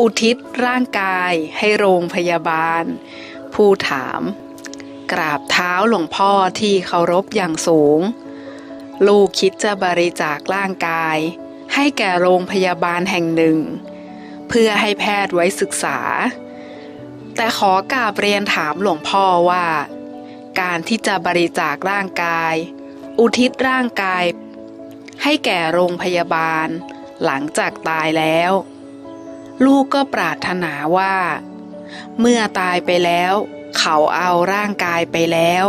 อุทิศร่างกายให้โรงพยาบาล ผู้ถาม กราบเท้าหลวงพ่อที่เคารพอย่างสูง ลูกคิดจะบริจาคร่างกาย ให้แก่โรงพยาบาลแห่งหนึ่ง เพื่อให้แพทย์ไว้ศึกษา แต่ขอกราบเรียนถามหลวงพ่อว่า การที่จะบริจาคร่างกาย อุทิศร่างกาย ให้แก่โรงพยาบาล หลังจากตายแล้ว ลูกก็ปรารถนาว่า เมื่อตายไปแล้ว เขาเอาร่างกายไปแล้ว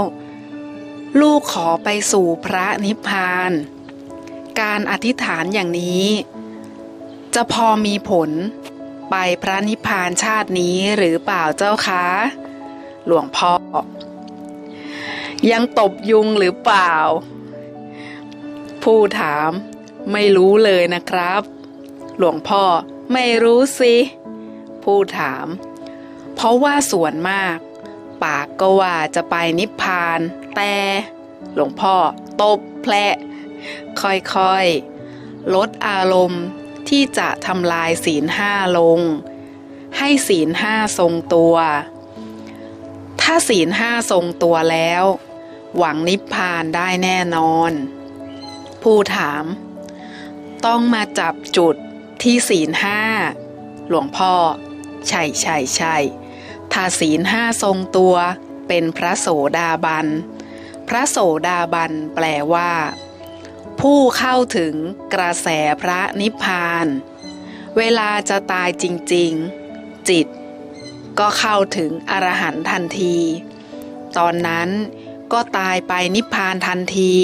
ลูกขอไปสู่พระนิพพาน การอธิษฐานอย่างนี้ จะพอมีผลไปพระนิพพานชาตินี้หรือเปล่าเจ้าคะ หลวงพ่อ ยังตบยุงหรือเปล่า ผู้ถามไม่รู้เลยนะครับ หลวงพ่อ ไม่รู้สิ ผู้ถาม เพราะว่าส่วนมาก ปากก็ว่าจะไปนิพพาน แต่หลวงพ่อตบแผลค่อยๆ ลดอารมณ์ที่จะทำลายศีลห้าลง ให้ศีลห้าทรงตัว ถ้าศีลห้าทรงตัวแล้ว หวังนิพพานได้แน่นอน ผู้ถาม ต้องมาจับจุด ที่ศีลห้าหลวงพ่อ ใช่ใช่ใช่ถ้าศีลห้าทรงตัว เป็นพระโสดาบัน พระโสดาบันแปลว่า ผู้เข้าถึงกระแสพระนิพพาน เวลาจะตายจริง ๆ จิต ก็เข้าถึงอรหันต์ทันที ตอนนั้นก็ตายไปนิพพานทันที